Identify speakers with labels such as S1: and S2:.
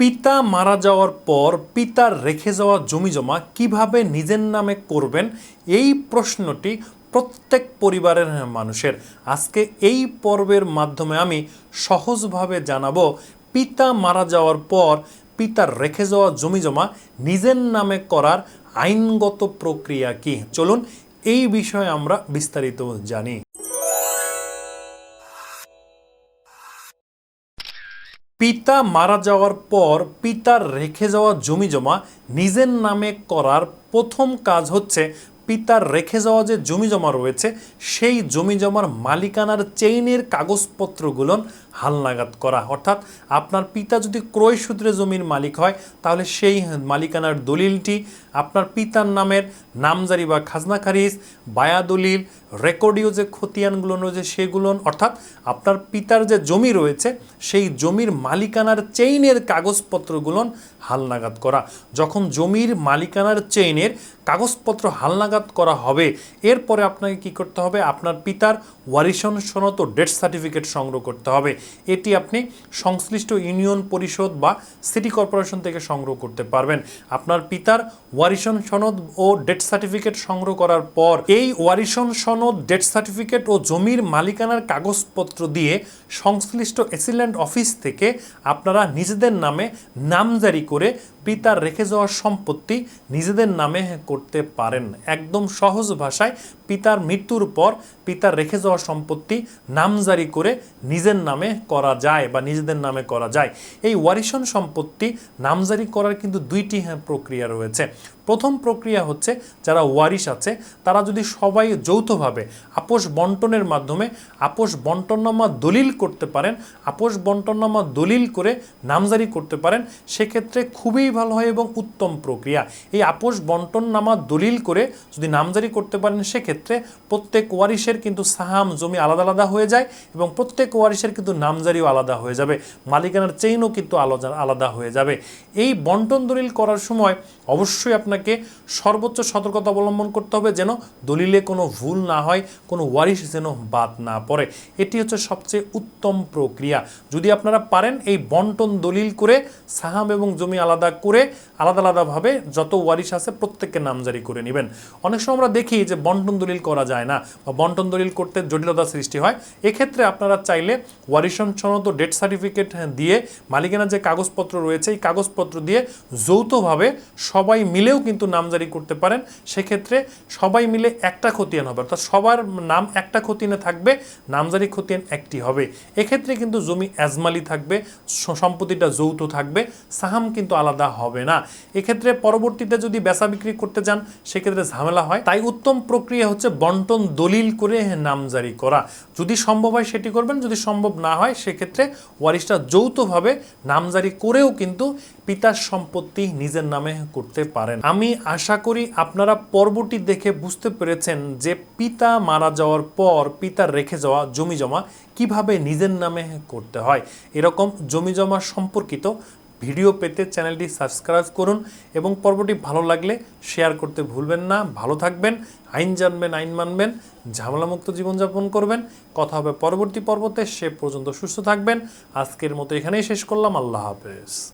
S1: পিতা মারা যাওয়ার পর পিতার রেখে যাওয়া জমি জমা কীভাবে নিজের নামে করবেন? এই প্রশ্নটি প্রত্যেক পরিবারের মানুষের। আজকে এই পর্বের মাধ্যমে আমি সহজভাবে জানাব, পিতা মারা যাওয়ার পর পিতার রেখে যাওয়া জমি জমা নিজের নামে করার আইনগত প্রক্রিয়া কি? চলুন এই বিষয়ে আমরা বিস্তারিত জানি। পিতা মারা যাওয়ার পর পিতার রেখে যাওয়া জমি জমা নিজের নামে করার প্রথম কাজ হচ্ছে পিতার রেখে যাওয়া যে জমি জমা রয়েছে, সেই জমি জমার মালিকানার চেইনের কাগজপত্রগুলো হালনাগাদ করা। অর্থাৎ আপনার পিতা যদি ক্রয় সূত্রে জমির মালিক হয়, তাহলে সেই মালিকানার দলিলটি আপনার পিতার নামের নামজারি বা খাজনা খারিজ, বায়া দলিল, রেকর্ডীয় যে খতিয়ানগুলো রয়েছে সেগুলো, অর্থাৎ আপনার পিতার যে জমি রয়েছে, সেই জমির মালিকানার চেইনের কাগজপত্রগুলো হালনাগাদ করা। যখন জমির মালিকানার চেইনের কাগজপত্র হালনাগাদ করা হবে, এরপরে আপনাকে কি করতে হবে? আপনার পিতার ওয়ারিশন সনদ ও ডেথ সার্টিফিকেট সংগ্রহ করতে হবে। এটি আপনি সংশ্লিষ্ট ইউনিয়ন পরিষদ বা সিটি কর্পোরেশন থেকে সংগ্রহ করতে পারবেন। আপনার পিতার ওয়ারিশন সনদ ও ডেথ সার্টিফিকেট সংগ্রহ করার পর এই ওয়ারিশন সনদ, ডেথ সার্টিফিকেট ও জমির মালিকানার কাগজপত্র দিয়ে সংশ্লিষ্ট এসিল্যান্ড অফিস থেকে আপনারা নিজেদের নামে নামজারি করে পিতার রেখে যাওয়া সম্পত্তি নিজেদের নামে করতে পারেন। একদম সহজ ভাষায় পিতার মৃত্যুর পর পিতার রেখে যাওয়া সম্পত্তি নামজারি করে নিজের নামে করা যায় বা নিজেদের নামে করা যায়। এই ওয়ারিশন সম্পত্তি নামজারি করার কিন্তু দুইটি হ্যাঁ, প্রক্রিয়া রয়েছে। প্রথম প্রক্রিয়া হচ্ছে যারা ওয়ারিশ আছে, তারা যদি সবাই যৌথভাবে আপোষ বন্টনের মাধ্যমে আপোষ বন্টননামা দলিল করতে পারেন, আপোষ বন্টননামা দলিল করে নামজারি করতে পারেন, সেক্ষেত্রে খুবই ভালো হয় এবং উত্তম প্রক্রিয়া। এই আপোষ বন্টননামা দলিল করে যদি নামজারি করতে পারেন, সেক্ষেত্রে প্রত্যেক ওয়ারিশের কিন্তু সাহাম জমি আলাদা আলাদা হয়ে যায় এবং প্রত্যেক ওয়ারিশের কিন্তু নামজারিও আলাদা হয়ে যাবে। মালিকানার চেইনও কিন্তু আলাদা আলাদা হয়ে যাবে। এই বন্টন দলিল করার সময় অবশ্যই আপনাকে সর্বোচ্চ সতর্কতা অবলম্বন করতে হবে যেন দলিলে কোনো ভুল না হয়, কোনো ওয়ারিশ যেন বাদ না পড়ে। এটি হচ্ছে সবচেয়ে উত্তম প্রক্রিয়া। যদি আপনারা পারেন এই বন্টন দলিল করে, সাহাম এবং জমি আলাদা করে, আলাদা আলাদাভাবে যত ওয়ারিশ আছে প্রত্যেককে নামজারি করে নেবেন। অনেক সময় আমরা দেখি যে বন্টন দলিল করা যায় না বা বন্টন দলিল করতে জটিলতা সৃষ্টি হয়। এক্ষেত্রে আপনারা চাইলে ওয়ারিশন সনদ ও ডেথ সার্টিফিকেট দিয়ে মালিকানার যে কাগজপত্র রয়েছে, এই কাগজপত্র দিয়ে যৌথভাবে সবাই মিলেও কিন্তু নামজারি করতে পারেন, সেক্ষেত্রে সবাই মিলে একটা খতিয়ান হবে। অর্থাৎ সবার নাম একটা খতিয়ানে থাকবে, নামজারি খতিয়ান একটি হবে। এক্ষেত্রে কিন্তু জমি অ্যাজমালি থাকবে সম্পত্তিটা যৌথ থাকবে, সাহাম কিন্তু আলাদা হবে না। এক্ষেত্রে পরবর্তীতে যদি বেচা বিক্রি করতে যান, সেক্ষেত্রে ঝামেলা হয়। তাই উত্তম প্রক্রিয়া হচ্ছে বন্টন দলিল করে নামজারি করা। যদি সম্ভব হয় সেটি করবেন, যদি সম্ভব না হয়, সেক্ষেত্রে ওয়ারিশটা যৌথভাবে নামজারি করেও কিন্তু পিতার সম্পত্তি নিজের নামে করতে পারেন। আমি আশা করি আপনারা পর্বটি দেখে বুঝতে পেরেছেন যে পিতা মারা যাওয়ার পর পিতার রেখে যাওয়া জমি জমা কীভাবে নিজের নামে করতে হয়। এরকম জমি জমা সম্পর্কিত ভিডিও পেতে চ্যানেলটি সাবস্ক্রাইব করুন এবং পর্বটি ভালো লাগলে শেয়ার করতে ভুলবেন না। ভালো থাকবেন, আইন জানবেন, আইন মানবেন, ঝামেলামুক্ত জীবনযাপন করবেন। কথা হবে পরবর্তী পর্বতে, সে পর্যন্ত সুস্থ থাকবেন। আজকের মতো এখানেই শেষ করলাম। আল্লাহ হাফেজ।